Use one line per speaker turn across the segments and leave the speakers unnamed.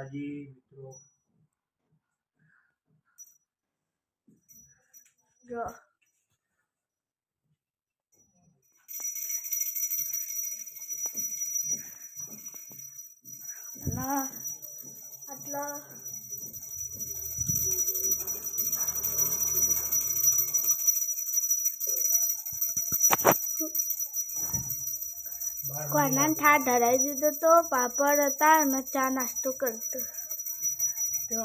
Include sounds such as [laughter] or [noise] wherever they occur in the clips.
માતાજી મિત્રો
જો ના આટલા કોના થા ધરાઈ દીધો તો પાપડ હતા અને ચા નાસ્તો કરતો. જો.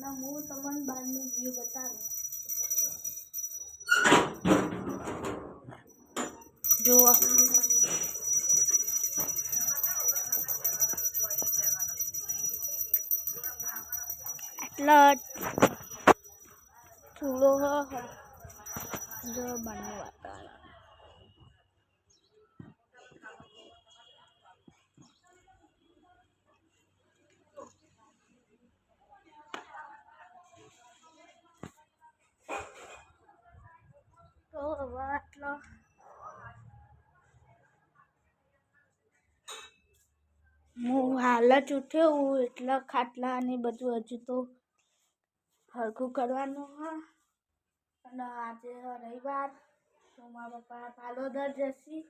ના, હું તમને બહારનું વ્યૂ બતાવું. જોવા આટલા ચૂલો જો બહારનું તો હવે આટલો હું હાલ જ ઉઠ્યો, હું એટલા ખાટલા અને બધું હજુ તો હરખું કરવાનું હ. અને આજે રવિવાર, તો મારા પપ્પા પાલોદર જશી.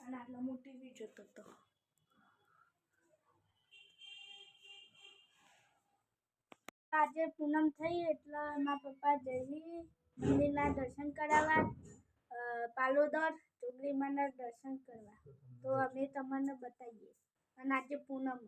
અને આટલો હું ટીવી જોતો હતો. આજે પૂનમ થઈ એટલે મારા પપ્પા જઈ મંદિરના દર્શન કરાવવા પાલોદર ચોગલીમાના દર્શન કરવા. તો અમે તમને બતાવીએ. અને આજે પૂનમ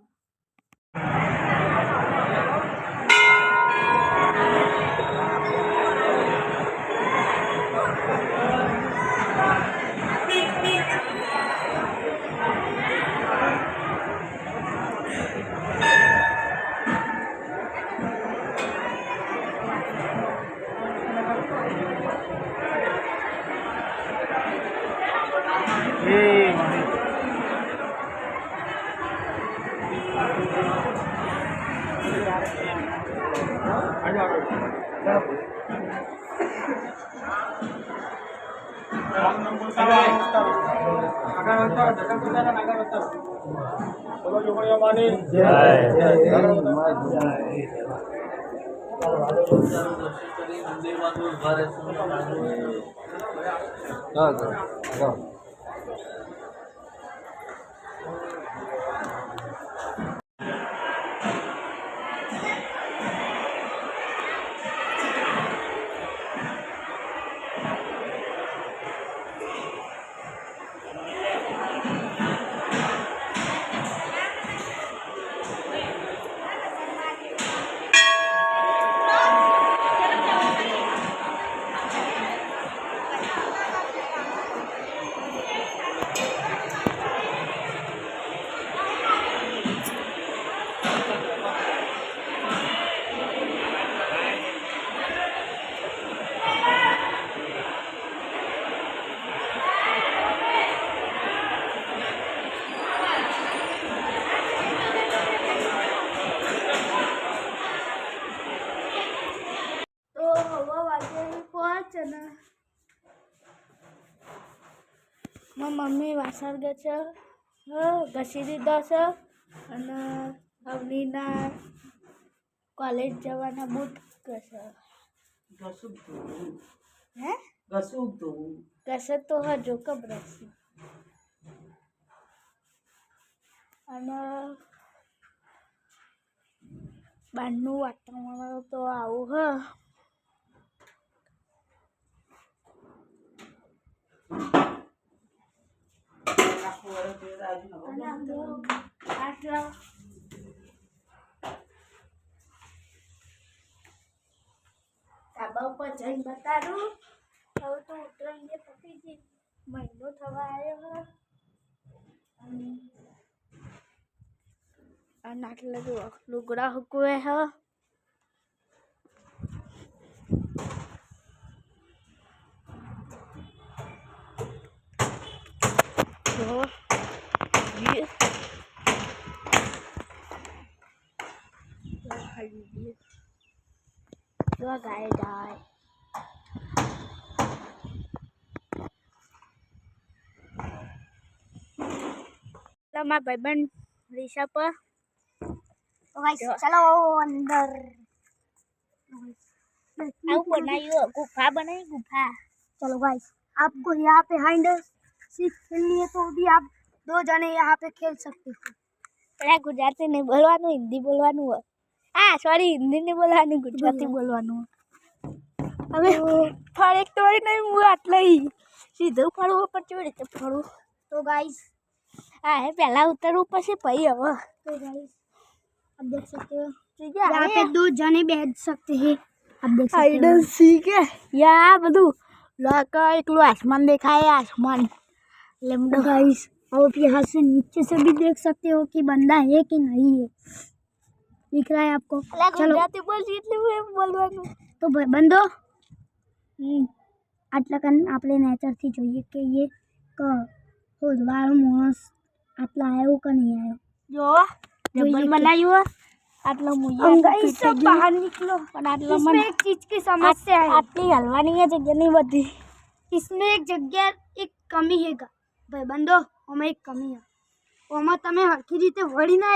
તો વાસણ ગશે ઘસી દીધો છે અને અવનીના કોલેજ જવાના બૂટ કશે હે? કશે તો હજુ કબરશે અને બહારનું વાતાવરણ તો આવું, હ. Thank આટલા ધાબા ઉપર જઈને બતાડું હવે તો ઉતરાઈને પતી ગઈ મહિનો થવા આવ્યો અને આટલા લુગડા હુકવે હ. જો ગાય ગાય તમારા ભાઈબંધ રીસા પર
तो गाइस चलो अंदर
આવું બનાવ્યું ગુફા બનાવી ગુફા
चलो गाइस आपको यहाँ पे हाइड सीट खेलनी है तो भी आप दो जने यहाँ पे खेल सकते हो
પેલા ગુજરાતી નહીં બોલવાનું હિન્દી બોલવાનું હોય હા સોરી હિન્દી નહીં બોલવાનું ગુજરાતી બોલવાનું હવે ફળે તોડી નહીં હું આટલે સીધું ફરવું પણ કેવી રીતે ફરવું
तो गाइस
હા હે પહેલા ઉતરવું પછી પછી હવે
तो गाइस आप देख सकते हो
ठीक
यहाँ पे दो जने बैठ सकते हैं आप देख सकते हो
આઈડન સી કે યા બધું લાકા એકલું આસમાન દેખાય આસમાન
तो गाइस आप यहाँ से नीचे से भी देख सकते हो कि बंदा है कि नहीं है दिख रहा है आपको
પેલા
चलो
ગુજરાતી બોલતી એટલે હું એમ બોલવાનું
તો બંધો
હમ
આટલા કન આપણે નેચરથી જોઈએ કે એ ક હોદવાળો માણસ આટલા આવ્યો કે નહીં આવ્યો
જો
જોઈએ
જબર
કે-
બનાવ્યું આટલો
हम
મુયા
गाइस सब बाहर निकलो
પણ આટલો
इसमें
મને
एक चीज की समस्या है
આટલી હલવાની એ જગ્યા નહીં બધી
इसमें एक जगह एक कमी है गा भाई बंदो हमें एक कमी है ઓમાં તમે હરખી રીતે વળી ના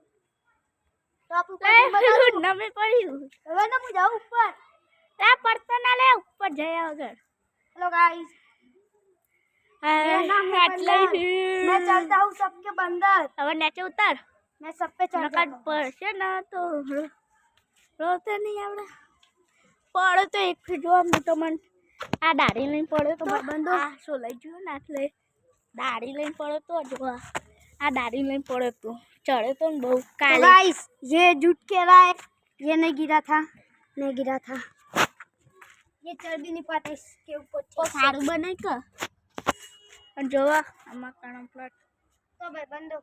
चली तो आप ऊपर
એ
से बता दो।
નમે પડ્યું
भाई बंदो मुंह जाओ ऊपर
આ પડતો ના લે ઉપર જયા વગર
हेलो गाइस मेरा नाम है
આટલે
बंदर मैं चलता हूँ सबके बंदर
હવે નીચે ઉતાર
मैं सब पे चढ़
નકર
जाता हूँ।
પડશે ના તો રોતે નહીં આવડે પડે તો એક ફી જોવા હું તો મને આ દાઢી લઈને પડ્યો તો
બંધો.
આ શું લઈ ગયો ને આટલે દાઢી લઈને પડ્યો તો જો આ આ દાઢી લઈને પડ્યો તો ચડ્યો તો ને બહુ
तो
કાલે
गाइस ये झूठ कह रहा है ये नहीं गिरा था नहीं गिरा था ये चढ़ भी नहीं पाता इसके ऊपर ठीक से।
સારું બનાય કે અને જોવા આમાં કાણા પ્લોટ
તો ભાઈ બંધો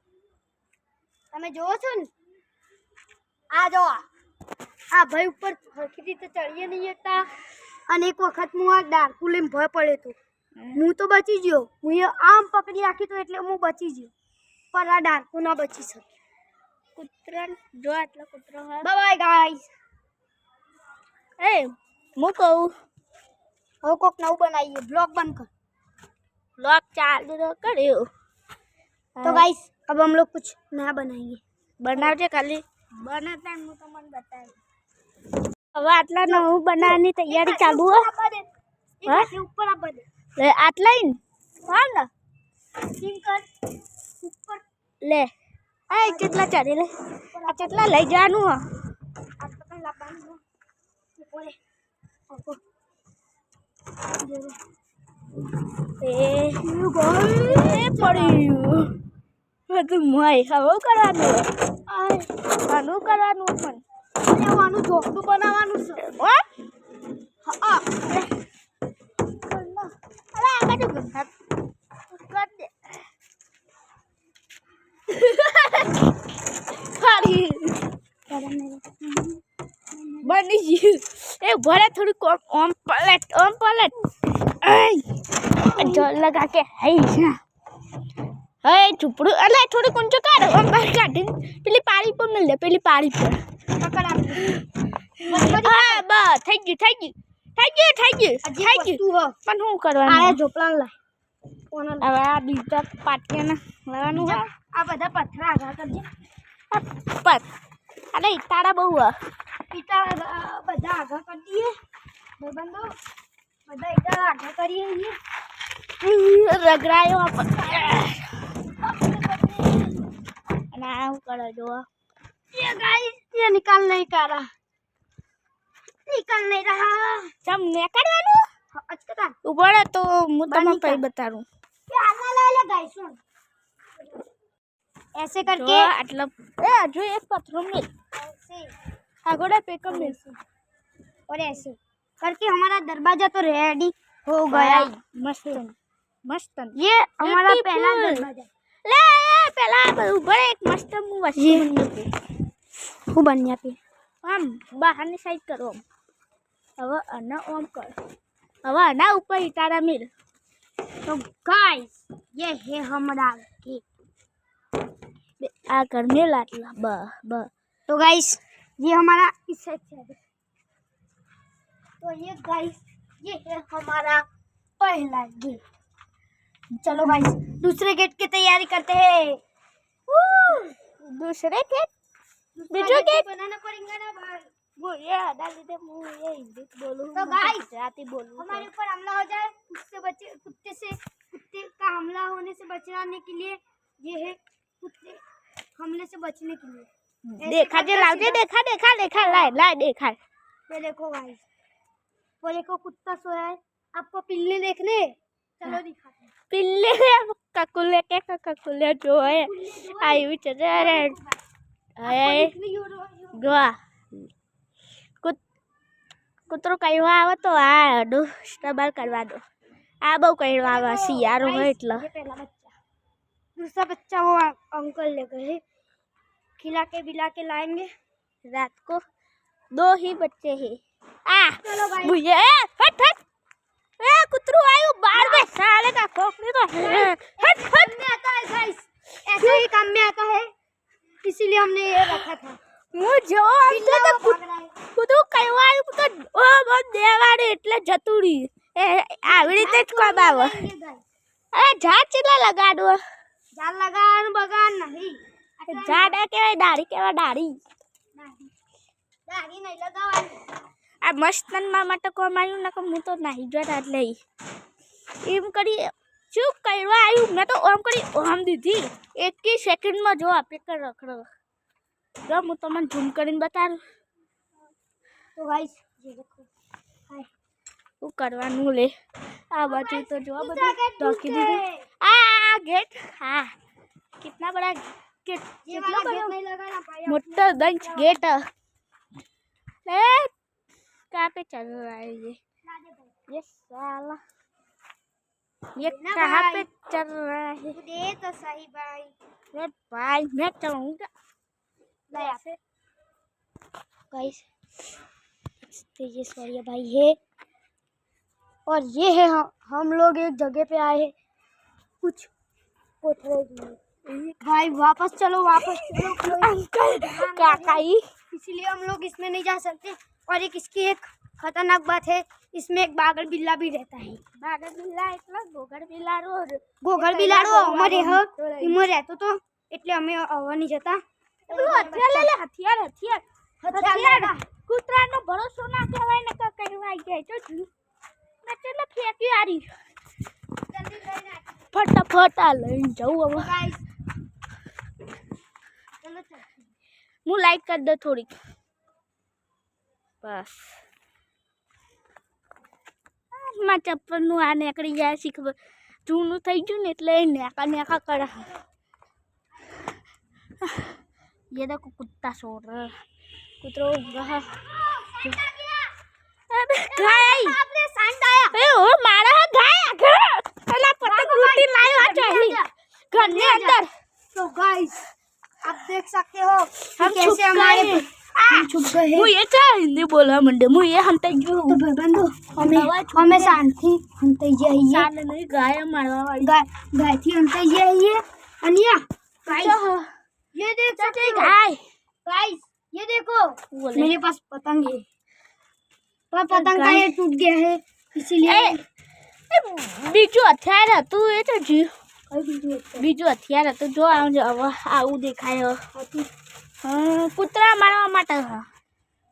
તમે જોવો છો ને આ જો આ આ ભાઈ ઉપર હરખી રીતે ચડીએ નહીં શકતા અને એક વખત હું આ ડાકુ લઈને ભય પડ્યો હતો હું તો બચી ગયો હું એ આમ પકડી રાખી તો એટલે હું બચી ગયો પણ આ ડાકુ ના બચી શકે
કૂતરા જો આટલા કૂતરા હોય
બાય ગાઈસ
એ હું કહું
હવે કોક નવું બનાવીએ બ્લોગ બંધ કર
લોક ચાલુ તો કર્યું
तो गाइस अब हम लोग कुछ नया बनाएंगे
બનાવજે ખાલી બનાવતા હું તમને બતાવી હવે આટલા નવું બનાવવાની તૈયારી ચાલુ હે હા?
ऊपर आप बने
લે આટલા ઈન હા ને
टीम कर ऊपर
લે. આ કેટલા ચાલે લે? આ કેટલા લઈ જવાનું આ કરવાનું ઢોકળું
બનાવવાનું છે.
બની ગયું. એ ભરે થોડુંક ઓમ પલટ ઓમ પલટ. જો લગા કે હઈ હે ઝૂપડું. અલે થોડું ઊંચું કાઢ ઓમ બહાર કાઢીને પેલી પાળી પર મિલ લે પેલી પાળી પર. હા બસ. થઈ ગયું થઈ ગયું. થઈ ગયું થઈ ગયું થઈ ગયું. પણ શું કરવાનું?
ઝોપડા લાય.
હવે આ બીજા પાટિયાને લેવાનું હા
આ બધા પથ્થર આગળ કરજે
પર અરે તારા બહુ હે
ઈટા અ, બધા આગળ કરી દઈએ ભાઈબંધો બધા ઈટા આગળ કરીએ છીએ
રગડાયો આ પથ્થર. અને આ શું કરે જો
ये गाइस ये निकाल नहीं का रहा निकल नहीं रहा
ચમ ને કરવાનું
हाँ, अच्छा
ઉભો રહે તો હું તમને
બાની
પછી
કા?
બતાવું
ये आना ला ले गाइस सुन ऐसे करके
मतलब ए जो एक पत्थरों में
ऐसे।
हगोड़ा पे कम हाँ। ऐसे।
और ऐसे। करके हमारा दरवाज़ा तो रेडी हो गया।
मस्त। मस्त।
ये हमारा पहला दरवाज़ा।
ले ये पहला ऊपर एक मस्त मुँह
वैसे
बनिया पे
खूब बनिया पे
हम बाहर नहीं साइड करो। अब अना ओम कर। अब अना ऊपर इटारा मिल।
तो गाइस ये है हमारा
केक आकर मेला ब ब।
तो गाइस ये हमारा इस तो ये गाइस ये है हमारा पहला गेट चलो गाइस दूसरे गेट की तैयारी करते हैं।
दूसरे गेट
दूसरा गेट बनाना पड़ेगा ना भाई।
वो ये डाल देते मुँह ये इंग्लिश बोलो
तो
गाइस
रात
ही बोलो तो।
हमारे ऊपर हमला हो जाए कुत्ते बच्चे कुत्ते से कुत्ते का हमला होने से बचाने के लिए ये है कुत्ते। हमले से बचने के लिए ऐसे
દેખા જે
करके
લાવજે
सीधा-
દેખા દેખા દેખા લાય લાય દેખા
ये देखो गाइस वो देखो कुत्ता सोया है आपको पिल्ली देखने चलो दिखाते हैं
પિલ્લે કકુલે કે કકુલે જોએ આવ્યું છે રે
आपको
એ
दिख रही हो रही हो।
જો આ. કૂત- કૂતરો કહેવા આવે તો આ અડું સ્ટબલ કરવા દો આ બહુ કહેવા આવે શિયાળો હોય એટલે
ये पहला बच्चा दूसरा बच्चा वो अं- अंकल ले गए खिला के बिला के लाएंगे
रात को दो ही बच्चे हैं आ
चलो भाई
भैया ए, हट हट ए कुतरू आयु बाहर में साले का खोखली तो हट हट
काम में आता है गाइस ऐसे ही काम में आता है इसीलिए हमने ये रखा था
હું જો આમ તો
पिल्ला
તે
वो भाग रहा है
કૂતરું કહેવા આવ્યું તો ઓ બહુ દેવાડે એટલે જતું રહ્યું એ આવી રીતે જ કોમ આવે
लगाएंगे guys।
અરે ઝાડ
લગાવવાનું
બગાડ નહીં. જાડા કેવાય દાઢી કેવાય
દાઢી. દાઢી. નહીં લગાવવાની.
આ મસ્તન માટે મટકો માર્યું નકો હું તો નાહી જો રાત લઈ. એમ કરી શું કરવા આવ્યું? મેં તો ઓમ કરી ઓમ દીધી. એકી સેકન્ડમાં જો આપે કર રખડો. જો હું તમને ઝૂમ કરીને બતાડું.
તો ગાઈસ જે દેખો હાય.
શું કરવાનું લે? આ બાજુ તો જો બધું ઢોકી દીધું. આ गेट? हाँ। कितना बड़ा गेट? कितना बड़ा
गेट नहीं लगाना भाई
मोटा गंज गेट कहाँ पे चल रहा है ये? ये साला। ये कहाँ पे चल रहा है?
दे तो सही भाई।
अरे भाई मैं चलाऊँगा।
गाइस तो ये सॉरी भाई है और ये है हम, हम लोग एक जगह पे आए हैं। कुछ भाई वापस चलो वापस चलो [laughs]
अंकल काकाई
इसीलिए हम लोग इसमें नहीं जा सकते और एक इसकी एक खतरनाक बात है इसमें एक बागड़ बिल्ला भी रहता है
બાગડ બિલ્લા એટલા ગોગડ બિલારો
ગોગળ બિલાડો અમારે હ એમાં રહેતો તો એટલે અમે આવવા નહીં જતા
પેલું હથિયાર લઈ લે હથિયાર હથિયાર
હથિયાર
હથિયાર
લેવા.
કૂતરાનો ભરોસો ના ફટાફટ આ લઈને જવું હવે
Guys. ચલો ચાલ
હું લાઈટ કરી દઉં થોડીક બસ માં ચપ્પલનું આ નીકળી જાય છે ખબર જૂનું થઈ ગયું ને એટલે એ નેકા નેકા કરે ये देखो कुत्ता सो रहा है कुतरो रहा अबे हम छुप गए
हैं
હું એ ચા હિન્દી બોલવા માંડે હું એ હંતે જો
तो भाईबंधो हमें
हवा छूट
हमें शांति हम तो ये है ये
સાને નહીં ગાય મારવા વાળી
गाय गाय थी हम तो ये है ये अनिया गाइस
ચાલો,
ये देख सकते हो
ગાય
गाइस ये देखो
बोले
मेरे पास पतंग है पर पतंग का
गाइस-
ये टूट गया है इसीलिए
એ એ બીજું હથિયાર હતું એ તો જી
कहीं बीजू होता है।
બીજું હથિયાર હતું જો આવું જો હવે આવું દેખાય
हाथी।
હમ, કૂતરા મારવા માટે હા
हे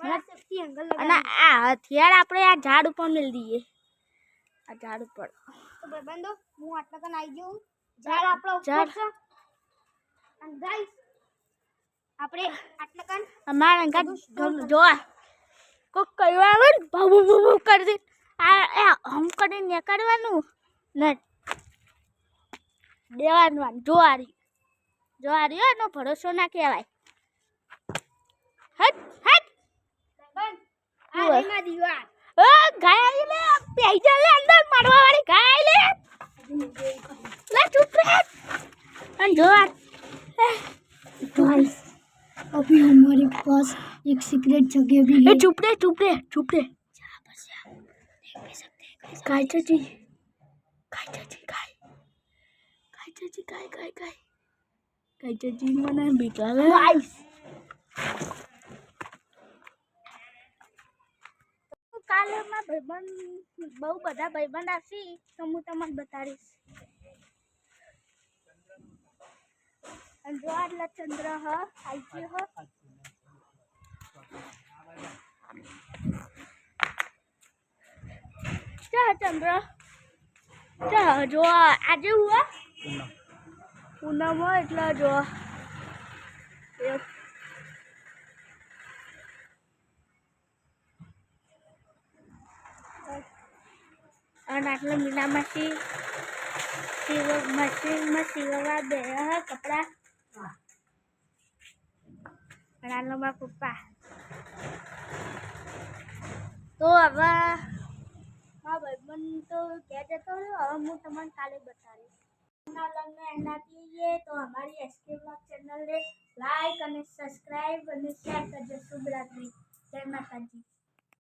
અને આ હથિયાર આપણે આ ઝાડ ઉપર મેળ દઈએ. આ ઝાડ ઉપર.
ભાઈબંધો હું આટલા કન આવી જઉં ઝાડ આપણો ઉપર છે. અને ગાઈસ આપણે આટલા કન
અમાર અંગા જો કોક કયો આવે ને ભભુ ભભુ કરી દે. આ હમ કરીને નીકળવાનું? ને દેવાનું જો આ રહ્યું. જો આ રહ્યો એનો ભરોસો ના કહેવાય. હટ
હે
ઓ ગાય આવી લે પેઈજા લે અંદર મારવા વાળી ગાય લે લે ચૂપ રહે અને જો આ
गाइस अभी हमारे पास एक सीक्रेट जगह भी
એ ચૂપ રે ચૂપ રે ચૂપ રે ગાય ચાચી ગાય ચાચી ગાય ગાય ચાચી ગાય ગાય ગાય ગાય ચાચી મને બીક લાગે મારા ભાઈબંધ બહુ બધા ભાઈબંધ આવશે તો હું તમને બતાડીશ. જો આટલા ચંદ્ર હ આઈ હ. ચા ચંદ્ર ચા જો આજે હુआ
પૂનમ.
એટલે જો. એક અને આટલે મીના માસી શિવ મશીનમાં સીવવા બે હે કપડાં અને આટલો મારા પપ્પા તો હવે હા ભાઈબંધ તો ક્યાં જતો રહ્યો હવે હું તમને કાલે બતાવીશ ના લગ્ન એનાથી ये तो हमारी एसके ब्लॉग चैनल ने लाइक અને સબસ્ક્રાઇબ અને શેર કરજો શુભ રાત્રિ જય માતાજી